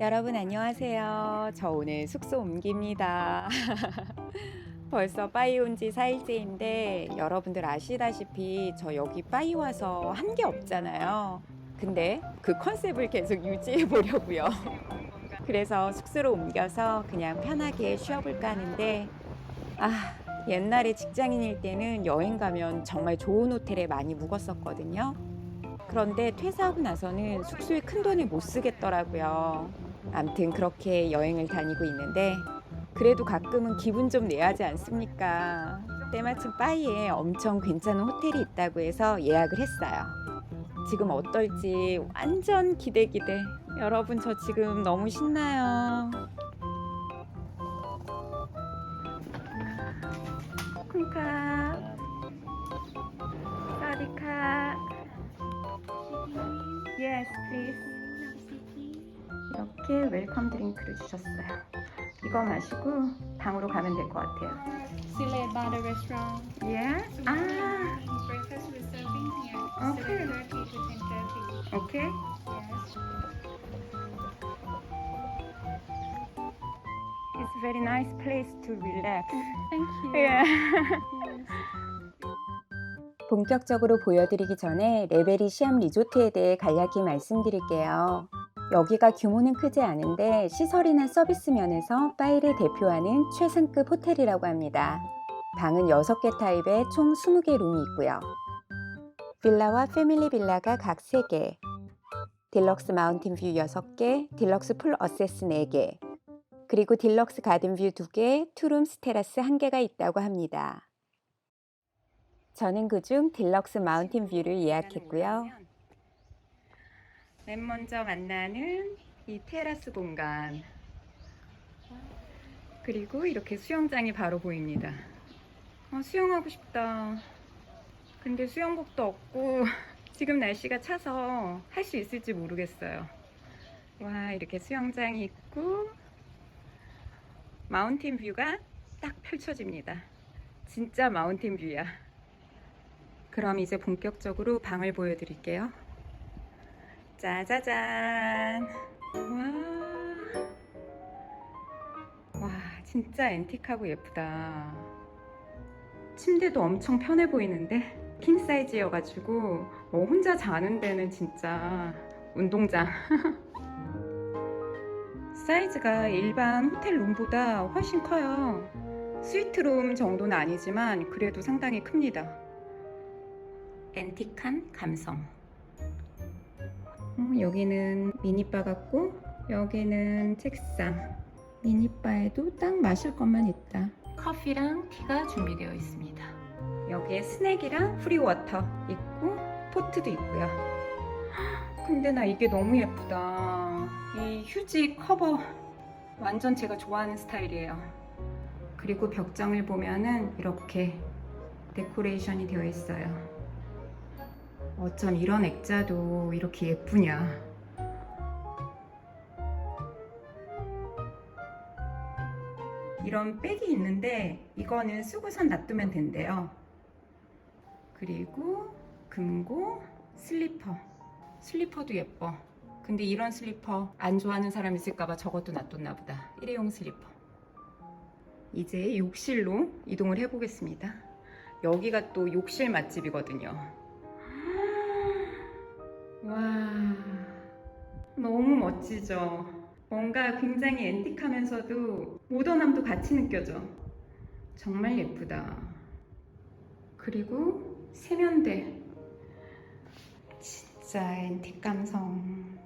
여러분 안녕하세요. 저 오늘 숙소 옮깁니다. 벌써 빠이 온 지 4일째인데 여러분들 아시다시피 저 여기 빠이 와서 한 게 없잖아요. 근데 그 컨셉을 계속 유지해 보려고요. 그래서 숙소로 옮겨서 그냥 편하게 쉬어볼까 하는데 아 옛날에 직장인일 때는 여행 가면 정말 좋은 호텔에 많이 묵었었거든요. 그런데 퇴사하고 나서는 숙소에 큰 돈을 못 쓰겠더라고요. 암튼 그렇게 여행을 다니고 있는데 그래도 가끔은 기분 좀 내야지 않습니까? 때마침 빠이에 엄청 괜찮은 호텔이 있다고 해서 예약을 했어요. 지금 어떨지 완전 기대 기대. 여러분 저 지금 너무 신나요. 쿵카. 사디카. Yes, please. 이렇게 웰컴 드링크를 주셨어요. 이거 마시고 방으로 가면 될 것 같아요. Sile Bada restaurant. 예? 아, Breakfast with serving here. Okay. 7:30 to 10:30. 오케이. Yes. It's very nice place to relax. Thank you. 예. Yes. 본격적으로 보여드리기 전에 레베리 시암 리조트에 대해 간략히 말씀드릴게요. 여기가 규모는 크지 않은데 시설이나 서비스 면에서 파이를 대표하는 최상급 호텔이라고 합니다. 방은 6개 타입에 총 20개 룸이 있고요. 빌라와 패밀리 빌라가 각 3개, 딜럭스 마운틴 뷰 6개, 딜럭스 풀 어세스 4개, 그리고 딜럭스 가든 뷰 2개, 투룸 스 테라스 1개가 있다고 합니다. 저는 그중 딜럭스 마운틴 뷰를 예약했고요. 맨 먼저 만나는 이 테라스 공간. 그리고 이렇게 수영장이 바로 보입니다. 어, 수영하고 싶다. 근데 수영복도 없고 지금 날씨가 차서 할 수 있을지 모르겠어요. 와, 이렇게 수영장이 있고 마운틴 뷰가 딱 펼쳐집니다. 진짜 마운틴 뷰야. 그럼 이제 본격적으로 방을 보여드릴게요. 짜자잔. 와. 와, 진짜 앤틱하고 예쁘다. 침대도 엄청 편해 보이는데? 킹 사이즈여가지고, 뭐 혼자 자는 데는 진짜 운동장. 사이즈가 일반 호텔 룸보다 훨씬 커요. 스위트룸 정도는 아니지만, 그래도 상당히 큽니다. 앤틱한 감성. 어, 여기는 미니바 같고 여기는 책상. 미니바에도 딱 마실 것만 있다. 커피랑 티가 준비되어 있습니다. 여기에 스낵이랑 프리워터 있고 포트도 있고요. 근데 나 이게 너무 예쁘다. 이 휴지 커버 완전 제가 좋아하는 스타일이에요. 그리고 벽장을 보면은 이렇게 데코레이션이 되어 있어요. 어쩜 이런 액자도 이렇게 예쁘냐. 이런 백이 있는데 이거는 쓰고선 놔두면 된대요. 그리고 금고 슬리퍼. 슬리퍼도 예뻐. 근데 이런 슬리퍼 안 좋아하는 사람 있을까봐 저것도 놔뒀나 보다. 일회용 슬리퍼. 이제 욕실로 이동을 해보겠습니다. 여기가 또 욕실 맛집이거든요. 와, 너무 멋지죠? 뭔가 굉장히 앤틱하면서도 모던함도 같이 느껴져. 정말 예쁘다. 그리고 세면대. 진짜 앤틱 감성.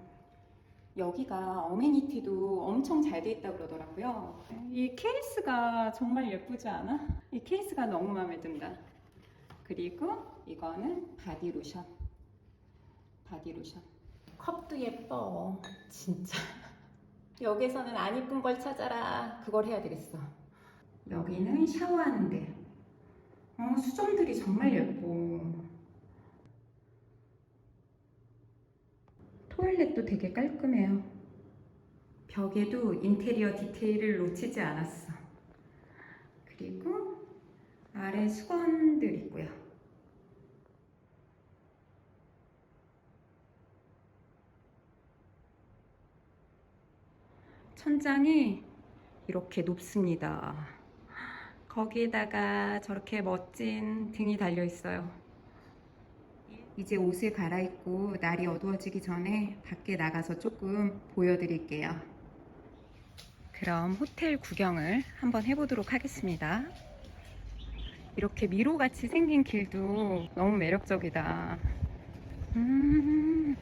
여기가 어메니티도 엄청 잘 돼 있다고 그러더라고요. 이 케이스가 정말 예쁘지 않아? 이 케이스가 너무 마음에 든다. 그리고 이거는 바디 로션. 바디로션. 컵도 예뻐. 진짜. 여기서는 안 이쁜 걸 찾아라. 그걸 해야 되겠어. 여기는 샤워하는데. 어, 수정들이 정말 예뻐. 토일렛도 되게 깔끔해요. 벽에도 인테리어 디테일을 놓치지 않았어. 그리고 아래 수건들 있고요. 천장이 이렇게 높습니다. 거기에다가 저렇게 멋진 등이 달려 있어요. 이제 옷을 갈아입고 날이 어두워지기 전에 밖에 나가서 조금 보여드릴게요. 그럼 호텔 구경을 한번 해보도록 하겠습니다. 이렇게 미로같이 생긴 길도 너무 매력적이다. 음,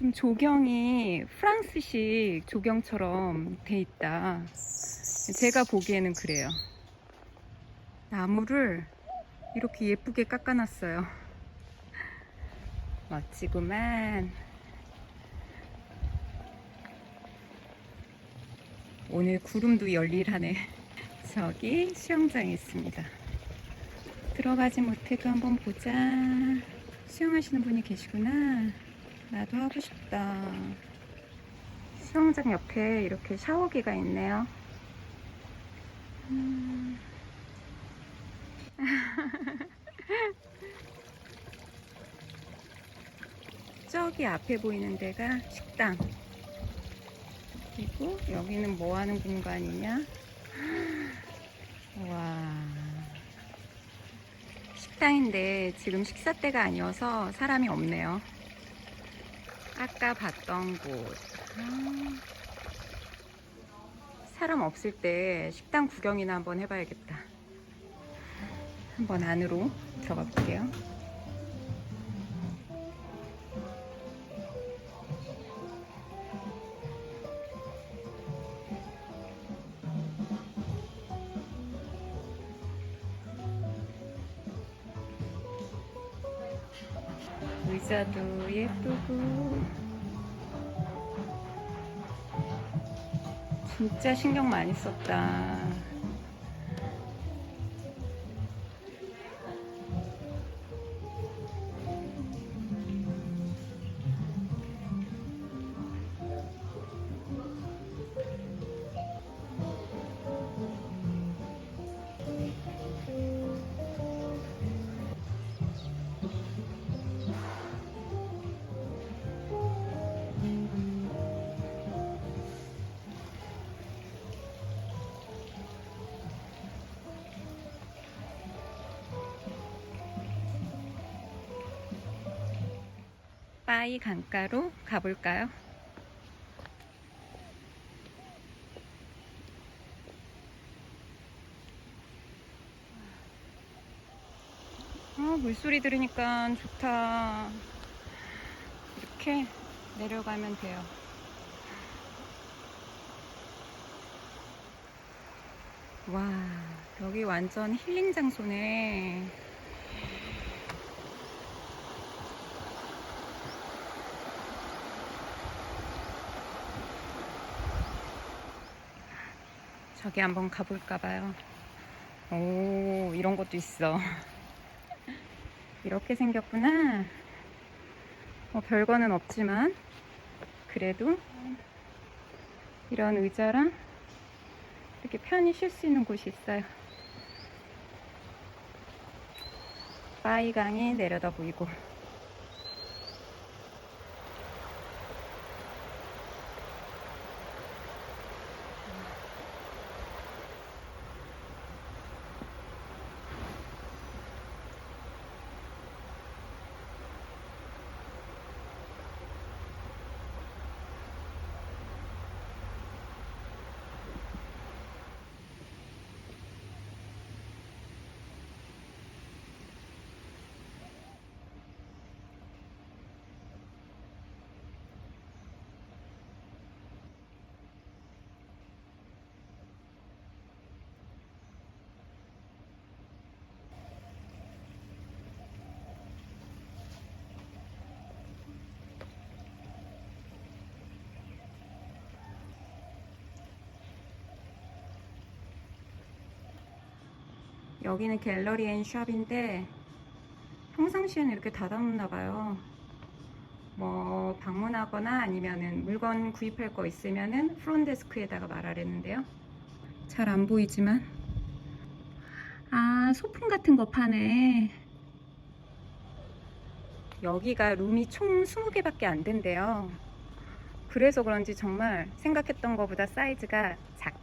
좀 조경이 프랑스식 조경처럼 돼 있다. 제가 보기에는 그래요. 나무를 이렇게 예쁘게 깎아놨어요. 멋지구만. 오늘 구름도 열일하네. 저기 수영장이 있습니다. 들어가지 못해도 한번 보자. 수영하시는 분이 계시구나. 나도 하고 싶다. 수영장 옆에 이렇게 샤워기가 있네요. 음. 저기 앞에 보이는 데가 식당. 그리고 여기는 뭐 하는 공간이냐? 와. 식당인데 지금 식사 때가 아니어서 사람이 없네요. 아까 봤던 곳. 아. 사람 없을 때 식당 구경이나 한번 해봐야겠다. 한번 안으로 들어가 볼게요. 의자도 예쁘고 진짜 신경 많이 썼다. 빠이 강가로 가볼까요? 아, 물소리 들으니까 좋다. 이렇게 내려가면 돼요. 와, 여기 완전 힐링 장소네. 저기 한번 가볼까 봐요. 오, 이런 것도 있어. 이렇게 생겼구나. 뭐 별거는 없지만 그래도 이런 의자랑 이렇게 편히 쉴 수 있는 곳이 있어요. 바위강이 내려다 보이고 여기는 갤러리 앤 샵인데 평상시에는 이렇게 닫아놓나 봐요. 뭐 방문하거나 아니면은 물건 구입할 거 있으면은 프론데스크에다가 말하랬는데요. 잘 안 보이지만 아 소품 같은 거 파네. 여기가 룸이 총 20개밖에 안 된대요. 그래서 그런지 정말 생각했던 것보다 사이즈가 작다.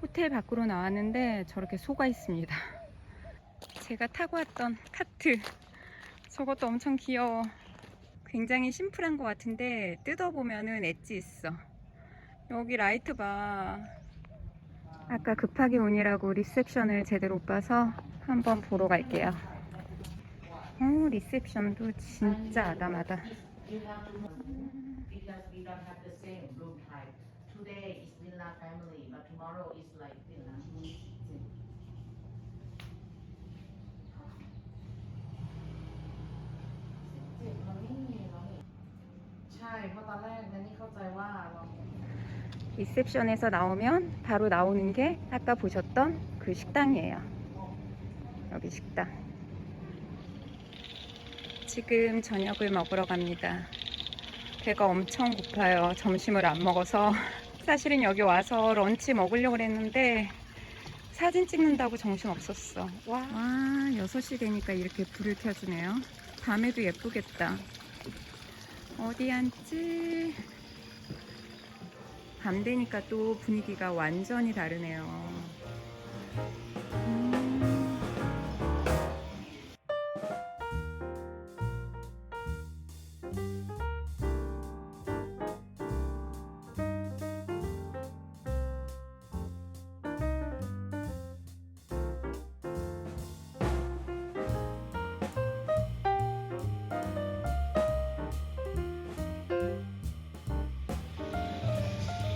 호텔 밖으로 나왔는데 저렇게 속아 있습니다. 제가 타고 왔던 카트. 저것도 엄청 귀여워. 굉장히 심플한 것 같은데 뜯어보면은 엣지 있어. 여기 라이트 봐. 아까 급하게 오니라고 리셉션을 제대로 못 봐서 한번 보러 갈게요. 어, 리셉션도 진짜 아담하다. tomorrow is like villa. ใช่ เพราะตอนแรกนันนี่เข้าใจว่าเรา 리셉션에서 나오면 바로 나오는 게 아까 보셨던 그 식당이에요. 여기 식당. 지금 저녁을 먹으러 갑니다. 배가 엄청 고파요. 점심을 안 먹어서. 사실은 여기 와서 런치 먹으려고 했는데 사진 찍는다고 정신 없었어. 와, 와 6시 되니까 이렇게 불을 켜주네요. 밤에도 예쁘겠다. 어디 앉지? 밤 되니까 또 분위기가 완전히 다르네요.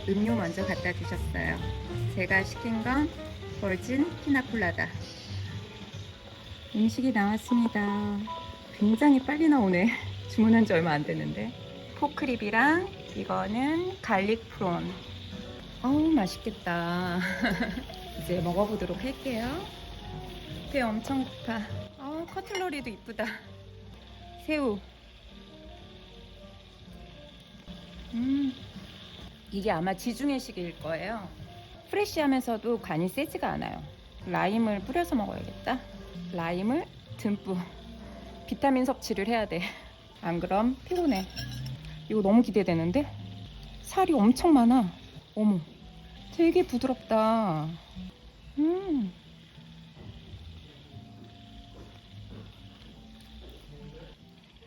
음료 먼저 갖다 주셨어요. 제가 시킨 건 벌진 피나콜라다. 음식이 나왔습니다. 굉장히 빨리 나오네. 주문한 지 얼마 안 됐는데. 포크립이랑 이거는 갈릭 프론. 어우, 맛있겠다. 이제 먹어보도록 할게요. 배 엄청 고파. 어, 커틀러리도 이쁘다. 새우. 음, 이게 아마 지중해식일 거예요. 프레쉬하면서도 간이 세지가 않아요. 라임을 뿌려서 먹어야겠다. 라임을 듬뿍. 비타민 섭취를 해야 돼. 안 그럼 피곤해. 이거 너무 기대되는데? 살이 엄청 많아. 어머. 되게 부드럽다. 음.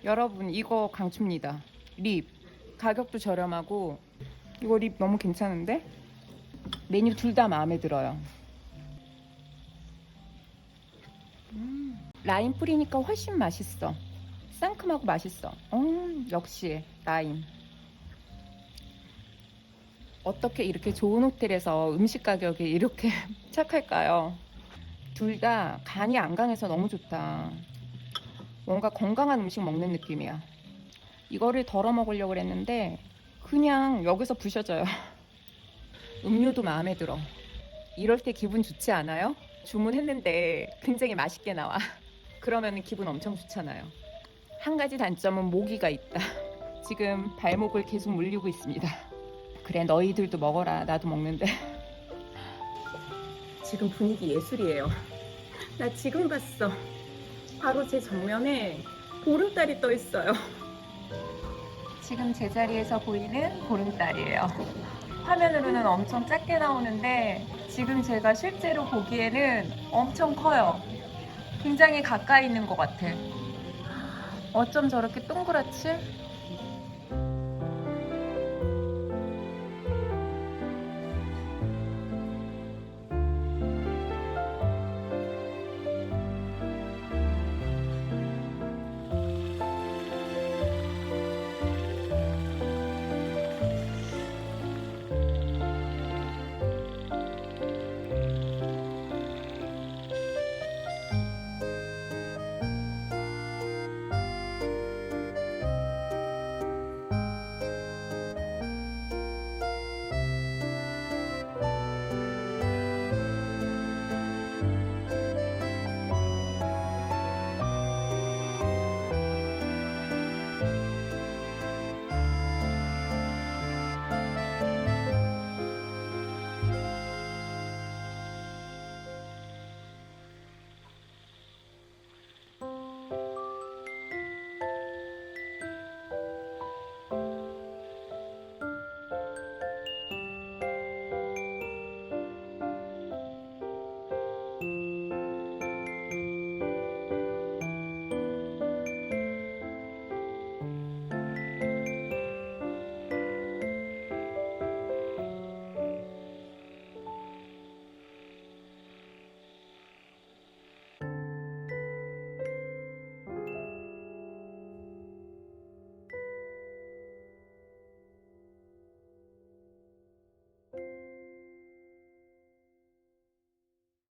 여러분, 이거 강추입니다. 립. 가격도 저렴하고 이거 립 너무 괜찮은데? 메뉴 둘 다 마음에 들어요. 음, 라임 뿌리니까 훨씬 맛있어. 상큼하고 맛있어. 음, 역시 라임. 어떻게 이렇게 좋은 호텔에서 음식 가격이 이렇게 착할까요? 둘 다 간이 안 강해서 너무 좋다. 뭔가 건강한 음식 먹는 느낌이야. 이거를 덜어 먹으려고 했는데 그냥 여기서 부셔져요. 음료도 마음에 들어. 이럴 때 기분 좋지 않아요? 주문했는데 굉장히 맛있게 나와. 그러면 기분 엄청 좋잖아요. 한 가지 단점은 모기가 있다. 지금 발목을 계속 물리고 있습니다. 그래 너희들도 먹어라. 나도 먹는데. 지금 분위기 예술이에요. 나 지금 봤어. 바로 제 정면에 보름달이 떠 있어요. 지금 제자리에서 보이는 보름달이에요. 화면으로는 엄청 작게 나오는데 지금 제가 실제로 보기에는 엄청 커요. 굉장히 가까이 있는 것 같아. 어쩜 저렇게 동그랗지?